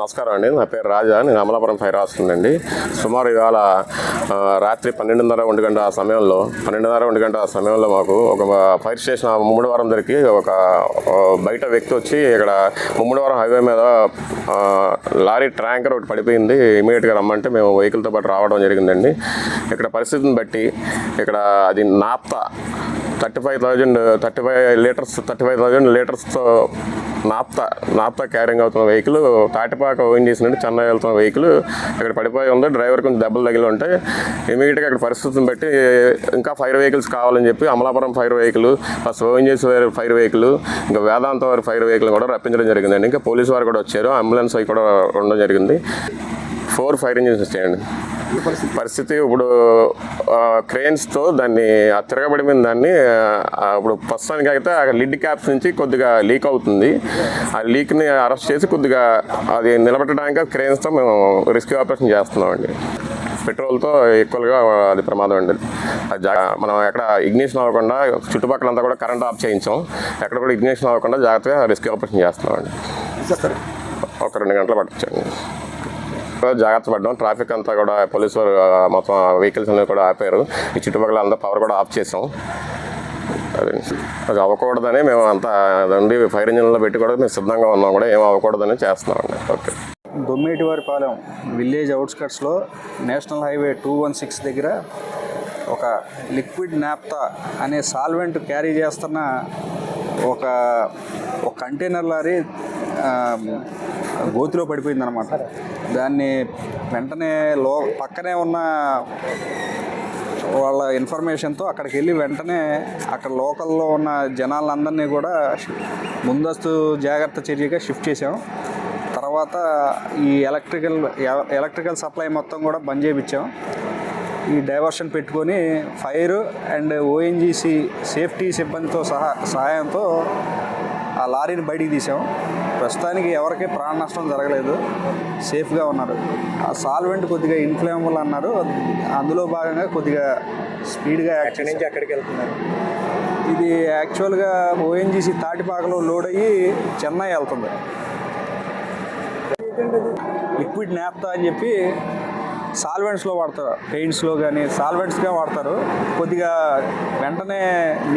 నమస్కారం అండి. నా పేరు రాజా. నేను అమలాపురం ఫైర్ రాస్తుందండి సుమారు ఇవాళ రాత్రి పన్నెండున్నర ఒంటి గంట ఆ సమయంలో పన్నెండున్నర ఒంటి గంట ఆ సమయంలో మాకు ఒక ఫైర్ స్టేషన్ ముమ్మడివారం దగ్గరికి ఒక బయట వ్యక్తి వచ్చి ఇక్కడ ముమ్మడివారం హైవే మీద లారీ ట్యాంకర్ ఒకటి పడిపోయింది. ఇమీడియట్గా రమ్మంటే మేము వెహికల్తో పాటు రావడం జరిగిందండి. ఇక్కడ పరిస్థితిని బట్టి ఇక్కడ అది naphtha thirty five thousand thirty five litres thirty five thousand లీటర్స్తో naphtha naphtha carrying అవుతున్న వెహికల్ తాటిపాక ఓఎన్జీసీ నుండి చెన్నై వెళ్తున్న వెహికల్ ఇక్కడ పడిపోయి ఉంది డ్రైవర్ కొంచెం దెబ్బలు తగిలి ఉంటాయి. ఇమీడియట్గా అక్కడ పరిస్థితిని బట్టి ఇంకా ఫైర్ వెహికల్స్ కావాలని చెప్పి Amalapuram fire vehicle first ONGC fire vehicle ఇంకా వేదాంత వారి ఫైర్ వెహికల్ కూడా రప్పించడం జరిగిందండి. ఇంకా పోలీసు వారు కూడా వచ్చారు అంబులెన్స్ అవి కూడా ఉండడం జరిగింది. ఫోర్ ఫైర్ ఇంజిన్స్ వచ్చాయండి. పరిస్థితి. ఇప్పుడు క్రెయిన్స్తో దాన్ని ఆ తిరగబడిపోయిన దాన్ని ఆ, ఇప్పుడు ప్రస్తుతానికి అయితే ఆ లిడ్ క్యాప్స్ నుంచి కొద్దిగా లీక్ అవుతుంది. ఆ లీక్ని అరెస్ట్ చేసి కొద్దిగా అది నిలబెట్టడానికి క్రెయిన్స్తో మేము రెస్క్యూ ఆపరేషన్ చేస్తున్నామండి. పెట్రోల్తో ఈక్వల్గా అది ప్రమాదం అండి. మనం ఎక్కడ ఇగ్నిషన్ అవ్వకుండా చుట్టుపక్కలంతా కూడా కరెంట్ ఆఫ్ చేయించాం. ఎక్కడ కూడా ఇగ్నిషన్ అవ్వకుండా జాగ్రత్తగా రెస్క్యూ ఆపరేషన్ చేస్తున్నామండి. ఒక రెండు గంటలు పట్టొచ్చండి జాగ్రత్త పడ్డాం. ట్రాఫిక్ అంతా కూడా పోలీసు వారు మొత్తం వెహికల్స్ అనేవి కూడా ఆపారు. ఈ చుట్టుపక్కల అంతా పవర్ కూడా ఆఫ్ చేసాం. అది అది అవ్వకూడదని మేము అంతా ఉండి ఫైర్ ఇంజిన్లో పెట్టి కూడా మేము సిద్ధంగా ఉన్నాం కూడా. ఏం అవ్వకూడదని చేస్తున్నామండి. Okay. Dommetivaripalem village అవుట్స్కట్స్లో national highway two one six దగ్గర ఒక లిక్విడ్ నాప్తా అనే సాల్వెంట్ క్యారీ చేస్తున్న ఒక ఒక కంటైనర్ లారీ గోతిలో పడిపోయిందనమాట దాన్ని వెంటనే లో పక్కనే ఉన్న వాళ్ళ ఇన్ఫర్మేషన్తో అక్కడికి వెళ్ళి వెంటనే అక్కడ లోకల్లో ఉన్న జనాలందరినీ కూడా ముందస్తు జాగ్రత్త చర్యగా షిఫ్ట్ చేసాం తర్వాత ఈ ఎలక్ట్రికల్ ఎలక్ట్రికల్ సప్లై మొత్తం కూడా బంద్ చేయించాం ఈ డైవర్షన్ పెట్టుకొని ఫైర్ అండ్ ఓఎన్జీసీ సేఫ్టీ సిబ్బందితో సహా సహాయంతో ఆ లారీని బయటికి తీసాం. ప్రస్తుతానికి ఎవరికి ప్రాణ నష్టం జరగలేదు. సేఫ్గా ఉన్నారు. ఆ సాల్వెంట్ కొద్దిగా ఇన్ఫ్లేమబుల్ అన్నారు. అందులో భాగంగా కొద్దిగా స్పీడ్గా యాక్ట్ నుంచి ఎక్కడికి వెళ్తున్నారు? ఇది యాక్చువల్గా ఓఎన్జీసీ తాటిపాకలో లోడ్ అయ్యి చెన్నై వెళ్తుంది. లిక్విడ్ నాప్తా అని చెప్పి సాల్వెంట్స్లో వాడతారు. పెయింట్స్లో కానీ సాల్వెంట్స్గా వాడతారు. కొద్దిగా వెంటనే